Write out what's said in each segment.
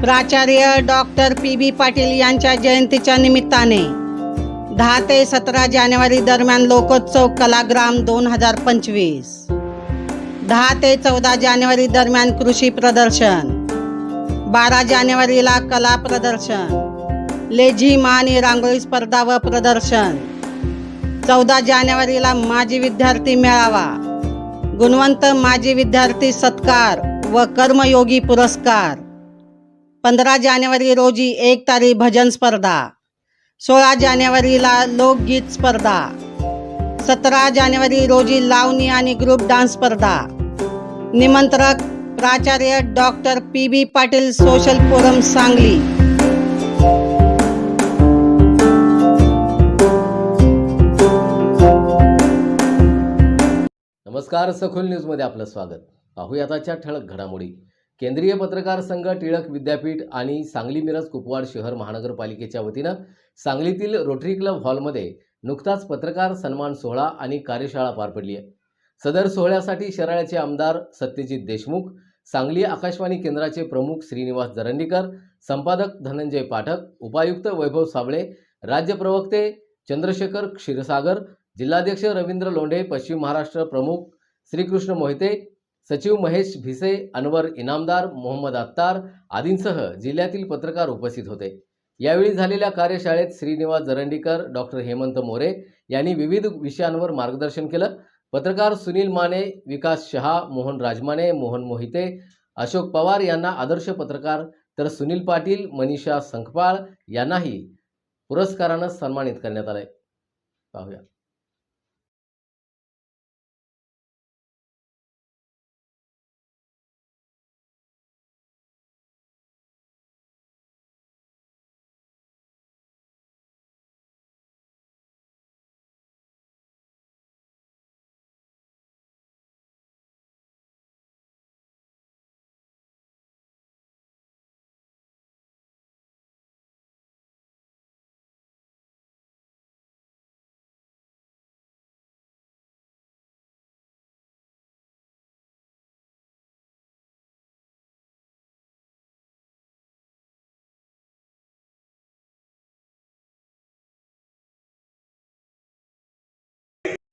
प्राचार्य doctor P B Patil यांच्या जयंतीच्या निमित्ताने दहा ते सतरा जानेवारी दरम्यान लोकोत्सव कलाग्राम दोन हजार पंचवीस. दहा ते चौदा जानेवारी दरम्यान कृषी प्रदर्शन. बारा जानेवारीला कला प्रदर्शन. लेझी आणि रांगोळी स्पर्धा व प्रदर्शन. चौदा जानेवारीला माजी विद्यार्थी मेळावा. गुणवंत माजी विद्यार्थी सत्कार व कर्मयोगी पुरस्कार. पंधरा जानेवारी रोजी एक तारी भजन स्पर्धा. सोळा जानेवारीला लोकगीत स्पर्धा. सतरा जानेवारी रोजी लावणी आणि ग्रुप डान्स स्पर्धा. निमंत्रक प्राचार्य doctor P B Patil social forum Sangli. नमस्कार सखोल न्यूजमध्ये आपलं स्वागत. पाहूया आताच्या ठळक घडामोडी. केंद्रीय पत्रकार संघ टिळक विद्यापीठ आणि सांगली मिरज कुपवाड शहर महानगरपालिकेच्या वतीनं सांगलीतील रोटरी क्लब हॉलमध्ये नुकताच पत्रकार सन्मान सोहळा आणि कार्यशाळा पार पडली आहे. सदर सोहळ्यासाठी शराळ्याचे आमदार सत्यजित देशमुख सांगली आकाशवाणी केंद्राचे प्रमुख श्रीनिवास दरंडीकर संपादक धनंजय पाठक उपायुक्त वैभव साबळे राज्य प्रवक्ते चंद्रशेखर क्षीरसागर जिल्हाध्यक्ष रवींद्र लोंढे पश्चिम महाराष्ट्र प्रमुख श्रीकृष्ण मोहिते सचिव महेश भिसे अनवर इनामदार मोहम्मद अत्तार आदींसह जिल्ह्यातील पत्रकार उपस्थित होते. यावेळी झालेल्या कार्यशाळेत श्रीनिवास जरंडीकर डॉक्टर हेमंत मोरे यांनी विविध विषयांवर मार्गदर्शन केलं. पत्रकार सुनील माने विकास शहा मोहन राजमाने मोहन मोहिते अशोक पवार यांना आदर्श पत्रकार तर सुनील पाटील मनीषा संखपाळ यांनाही पुरस्कारानं सन्मानित करण्यात आलंय. पाहूया.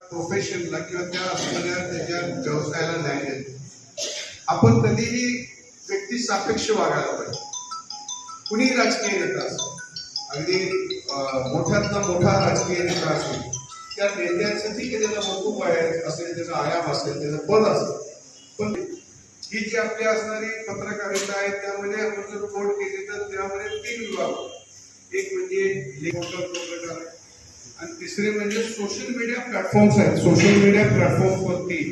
प्रोफेशनला किंवा त्या असणाऱ्या त्याच्या व्यवसायाला न्याय देतो आपण कधीही व्यक्ती सापेक्ष वागायला पाहिजे. कुणीही राजकीय नेता असो अगदी मोठ्यातला मोठा राजकीय नेता असेल त्या नेत्यांसाठी की त्याचं महत्त्व आहे असेल त्याचा आयाम असेल त्याचं पद असेल पण ही जी आपली असणारी पत्रकारिता आहे त्यामध्ये आपण जर कोड केली तर त्यामध्ये तीन विभाग. एक म्हणजे लेखक पत्रकार आणि तिसरे म्हणजे सोशल मीडिया प्लॅटफॉर्म्स आहेत. सोशल मीडिया प्लॅटफॉर्मवरती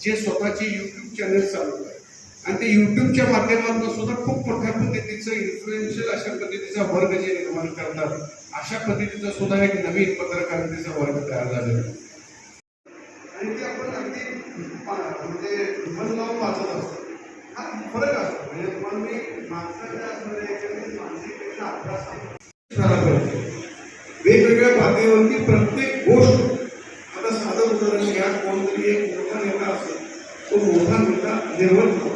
जे स्वतःचे यूट्यूब चॅनल चालवत आहेत. आणि ते यूट्यूबच्या माध्यमातून सुद्धा खूप मोठ्या पद्धतीचं इन्फ्लुएन्शियल अशा पद्धतीचा वर्ग जे निर्माण करतात अशा पद्धतीचा सुद्धा एक नवीन पत्रकारितेचा वर्ग तयार झालेला आहे. आणि ते आपण अगदी म्हणजे मन लावून वाचत असतो. हा फरक असतो. म्हणजे पण मी माणसाच्या असणाऱ्या याच्यामध्ये मानसिकतेचा अभ्यास झाला पाहिजे वेगवेगळ्या पातळीवरती प्रत्येक गोष्ट. आता साधं उदाहरण घ्या कोणतरी एक मोठा नेता असेल तो मोठा नेता निर्भर होतो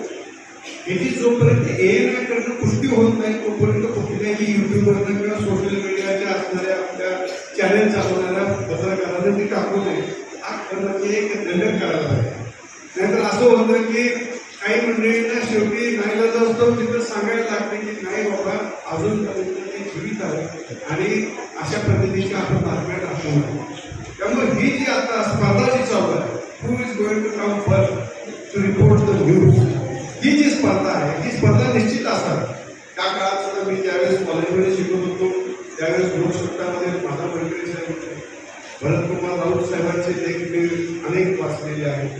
याची जोपर्यंत एएनआय कडनं पुष्टी होत नाही तोपर्यंत कुठल्याही युट्यूबवरनं किंवा सोशल मीडियाच्या असणाऱ्या आपल्या चॅनेल चालवणाऱ्या पत्रकारांना ते टाकू नये. हा करण्याचे एक दंड करायला पाहिजे नाहीतर असं होतं की काही मंडळींना शेवटी नाही असतो तिथं सांगायला लागते की नाही बाबा अजूनपर्यंत ते आणि अशा पद्धतीची आपण बातम्या टाकू त्यामुळे ही जी आता स्पर्धाची चालू आहे who is going to come first to report the news ही जी स्पर्धा आहे ही स्पर्धा निश्चित असतात त्या काळात सुद्धा मी ज्यावेळेस कॉलेजमध्ये शिकत होतो त्यावेळेस लोकसत्तामध्ये माझा मंडळी साहेब होते. भरतकुमार राऊत साहेबांचे लेख मी अनेक वाचलेले आहेत.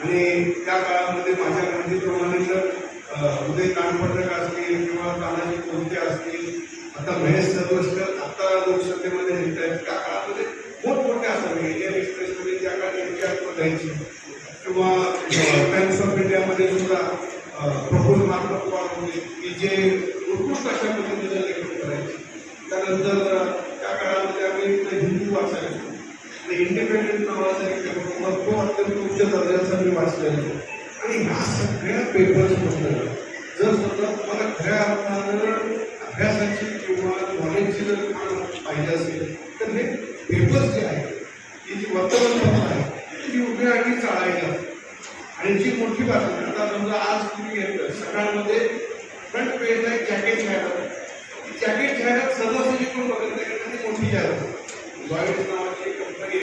आणि त्या काळामध्ये माझ्या गणतीप्रमाणे तर उदय कानपत्रक असतील किंवा तानाजी कोणते असतील आता महेश सर्वस्कर आता लोकसभेमध्ये येत आहेत. त्या काळामध्ये मोठमोठे असतात इंडियन एक्सप्रेसमध्ये ज्या काळात यांची आत्महत्या किंवा टाइम्स ऑफ इंडियामध्ये सुद्धा अं, प्रफुल्ल मार्फत म्हणजे की जे उत्कृष्ट अशा पद्धतीचं लेखन करायचे. त्यानंतर त्या काळामध्ये आम्ही हिंदू वाचायचो इंडिपेंडेंट नावाचा एक पेपर मग तो अत्यंत उच्च दर्जाचा मी वाचलेला आणि ह्या सगळ्या पेपर्स जर समजा तुम्हाला खऱ्या अर्थानं तुम्हाला कॉलेजची जर तुम्हाला पाहिजे असेल तर हे पेपर्स जे आहेत ही जी वर्तमानपत्र आहे ती उभ्या आणि चाळायला. आणि जी मोठी बातमी आता समजा आज तुम्ही घेतलं सकाळमध्ये फ्रंट पेजला एक जॅकेट जाहिरात जॅकेट जाहिरात सहजासहजी कोण बघत नाही मोठी जाहिरात बावीस नाव